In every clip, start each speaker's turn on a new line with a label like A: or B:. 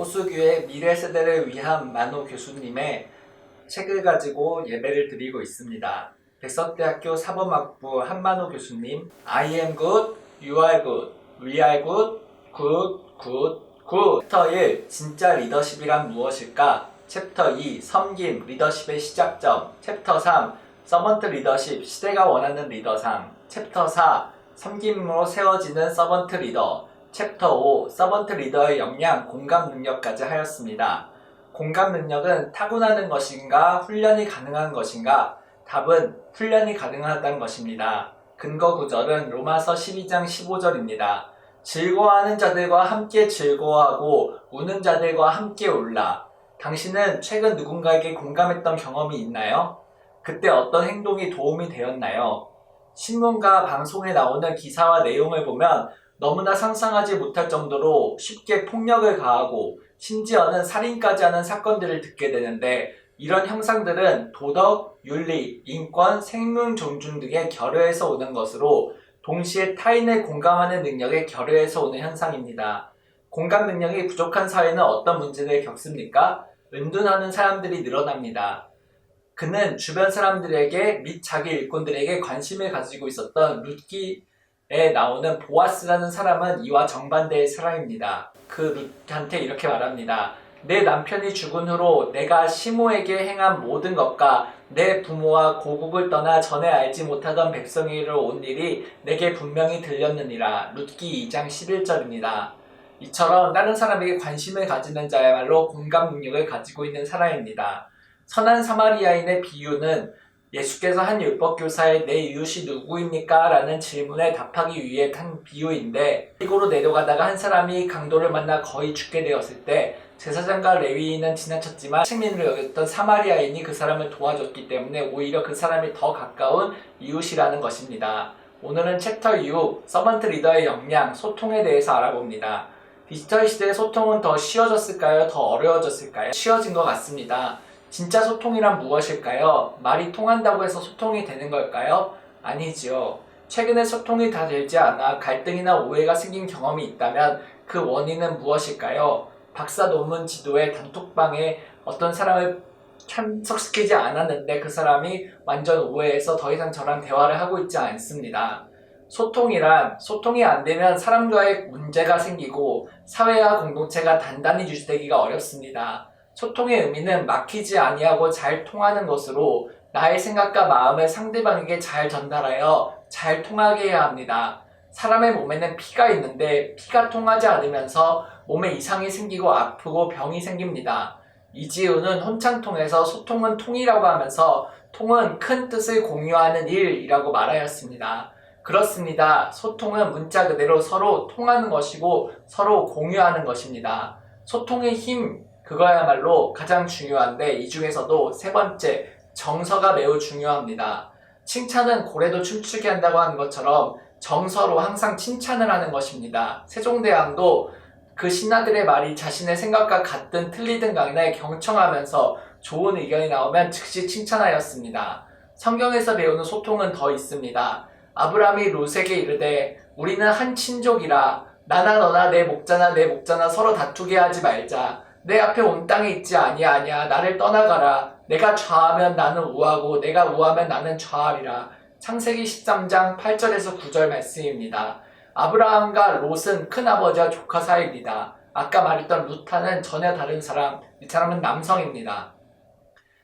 A: 호수교회 미래 세대를 위한 만호 교수님의 책을 가지고 예배를 드리고 있습니다. 백석대학교 사범학부 한만호 교수님 I am good, you are good, we are good, good, good, good 챕터 1 진짜 리더십이란 무엇일까? 챕터 2 섬김 리더십의 시작점 챕터 3 서번트 리더십 시대가 원하는 리더상 챕터 4 섬김으로 세워지는 서번트 리더 챕터 5 서번트 리더의 역량 공감 능력까지 하였습니다. 공감 능력은 타고나는 것인가 훈련이 가능한 것인가? 답은 훈련이 가능하다는 것입니다. 근거 구절은 로마서 12장 15절입니다. 즐거워하는 자들과 함께 즐거워하고 우는 자들과 함께 울라. 당신은 최근 누군가에게 공감했던 경험이 있나요? 그때 어떤 행동이 도움이 되었나요? 신문과 방송에 나오는 기사와 내용을 보면 너무나 상상하지 못할 정도로 쉽게 폭력을 가하고 심지어는 살인까지 하는 사건들을 듣게 되는데 이런 형상들은 도덕, 윤리, 인권, 생명 존중 등의 결여에서 오는 것으로 동시에 타인을 공감하는 능력의 결여에서 오는 현상입니다. 공감 능력이 부족한 사회는 어떤 문제를 겪습니까? 은둔하는 사람들이 늘어납니다. 그는 주변 사람들에게 및 자기 일꾼들에게 관심을 가지고 있었던 룻기 에 나오는 보아스라는 사람은 이와 정반대의 사람입니다. 그 룻한테 이렇게 말합니다. 내 남편이 죽은 후로 내가 시모에게 행한 모든 것과 내 부모와 고국을 떠나 전에 알지 못하던 백성이로 온 일이 내게 분명히 들렸느니라. 룻기 2장 11절입니다. 이처럼 다른 사람에게 관심을 가지는 자야말로 공감 능력을 가지고 있는 사람입니다. 선한 사마리아인의 비유는 예수께서 한 율법교사의 내 이웃이 누구입니까? 라는 질문에 답하기 위해 한 비유인데 이고로 내려가다가 한 사람이 강도를 만나 거의 죽게 되었을 때 제사장과 레위인은 지나쳤지만 책민을 여겼던 사마리아인이 그 사람을 도와줬기 때문에 오히려 그 사람이 더 가까운 이웃이라는 것입니다. 오늘은 챕터 6 서번트 리더의 역량, 소통에 대해서 알아봅니다. 디지털 시대의 소통은 더 쉬워졌을까요? 더 어려워졌을까요? 쉬워진 것 같습니다. 진짜 소통이란 무엇일까요? 말이 통한다고 해서 소통이 되는 걸까요? 아니지요. 최근에 소통이 다 되지 않아 갈등이나 오해가 생긴 경험이 있다면 그 원인은 무엇일까요? 박사 논문 지도에 단톡방에 어떤 사람을 참석시키지 않았는데 그 사람이 완전 오해해서 더 이상 저랑 대화를 하고 있지 않습니다. 소통이란 소통이 안 되면 사람과의 문제가 생기고 사회와 공동체가 단단히 유지되기가 어렵습니다. 소통의 의미는 막히지 아니하고 잘 통하는 것으로 나의 생각과 마음을 상대방에게 잘 전달하여 잘 통하게 해야 합니다. 사람의 몸에는 피가 있는데 피가 통하지 않으면서 몸에 이상이 생기고 아프고 병이 생깁니다. 이지우는 혼창통에서 소통은 통이라고 하면서 통은 큰 뜻을 공유하는 일이라고 말하였습니다. 그렇습니다. 소통은 문자 그대로 서로 통하는 것이고 서로 공유하는 것입니다. 소통의 힘, 그거야말로 가장 중요한데 이 중에서도 세 번째, 정서가 매우 중요합니다. 칭찬은 고래도 춤추게 한다고 하는 것처럼 정서로 항상 칭찬을 하는 것입니다. 세종대왕도 그 신하들의 말이 자신의 생각과 같든 틀리든 간에 경청하면서 좋은 의견이 나오면 즉시 칭찬하였습니다. 성경에서 배우는 소통은 더 있습니다. 아브라함이 롯에게 이르되 우리는 한 친족이라 나나 너나 내 목자나 내 목자나 서로 다투게 하지 말자. 내 앞에 온 땅에 있지 아니하냐 나를 떠나가라. 내가 좌하면 나는 우하고 내가 우하면 나는 좌하리라. 창세기 13장 8절에서 9절 말씀입니다. 아브라함과 롯은 큰아버지와 조카 사이입니다. 아까 말했던 루타는 전혀 다른 사람, 이 사람은 남성입니다.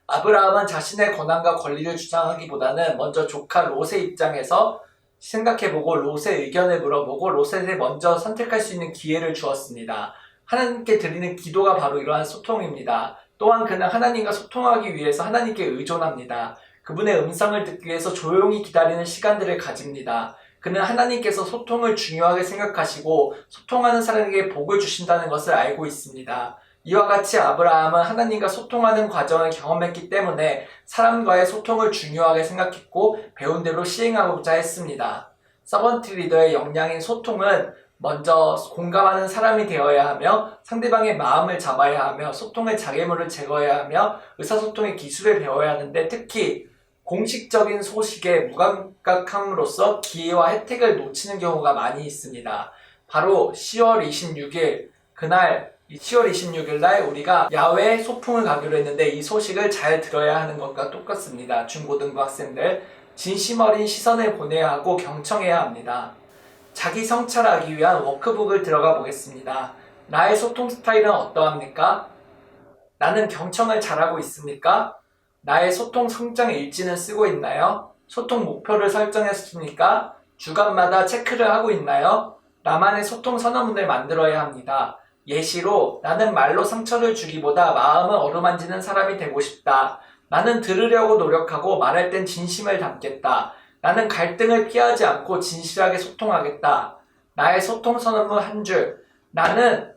A: 아브라함은 자신의 권한과 권리를 주장하기보다는 먼저 조카 롯의 입장에서 생각해보고 롯의 의견을 물어보고 롯에 먼저 선택할 수 있는 기회를 주었습니다. 하나님께 드리는 기도가 바로 이러한 소통입니다. 또한 그는 하나님과 소통하기 위해서 하나님께 의존합니다. 그분의 음성을 듣기 위해서 조용히 기다리는 시간들을 가집니다. 그는 하나님께서 소통을 중요하게 생각하시고 소통하는 사람에게 복을 주신다는 것을 알고 있습니다. 이와 같이 아브라함은 하나님과 소통하는 과정을 경험했기 때문에 사람과의 소통을 중요하게 생각했고 배운 대로 시행하고자 했습니다. 서번트 리더의 역량인 소통은 먼저 공감하는 사람이 되어야 하며 상대방의 마음을 잡아야 하며 소통의 장애물을 제거해야 하며 의사소통의 기술을 배워야 하는데 특히 공식적인 소식에 무감각함으로써 기회와 혜택을 놓치는 경우가 많이 있습니다. 바로 10월 26일 그날 10월 26일 날 우리가 야외 소풍을 가기로 했는데 이 소식을 잘 들어야 하는 것과 똑같습니다. 중고등부 학생들 진심 어린 시선을 보내야 하고 경청해야 합니다. 자기 성찰하기 위한 워크북을 들어가 보겠습니다. 나의 소통 스타일은 어떠합니까? 나는 경청을 잘하고 있습니까? 나의 소통 성장 일지는 쓰고 있나요? 소통 목표를 설정했습니까? 주간마다 체크를 하고 있나요? 나만의 소통 선언문을 만들어야 합니다. 예시로 나는 말로 상처를 주기보다 마음을 어루만지는 사람이 되고 싶다. 나는 들으려고 노력하고 말할 땐 진심을 담겠다. 나는 갈등을 피하지 않고 진실하게 소통하겠다. 나의 소통 선언문 한 줄. 나는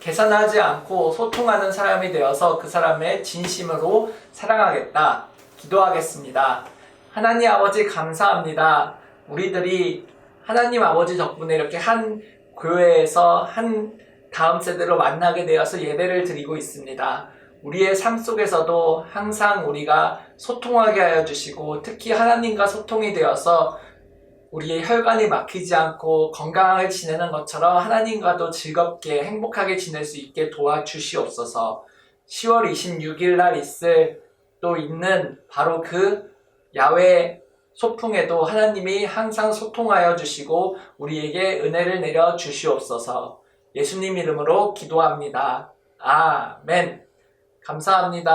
A: 계산하지 않고 소통하는 사람이 되어서 그 사람의 진심으로 사랑하겠다. 기도하겠습니다. 하나님 아버지 감사합니다. 우리들이 하나님 아버지 덕분에 이렇게 한 교회에서 한 다음 세대로 만나게 되어서 예배를 드리고 있습니다. 우리의 삶 속에서도 항상 우리가 소통하게 하여 주시고 특히 하나님과 소통이 되어서 우리의 혈관이 막히지 않고 건강하게 지내는 것처럼 하나님과도 즐겁게 행복하게 지낼 수 있게 도와주시옵소서 10월 26일 날 있을 또 있는 바로 그 야외 소풍에도 하나님이 항상 소통하여 주시고 우리에게 은혜를 내려 주시옵소서 예수님 이름으로 기도합니다. 아멘. 감사합니다.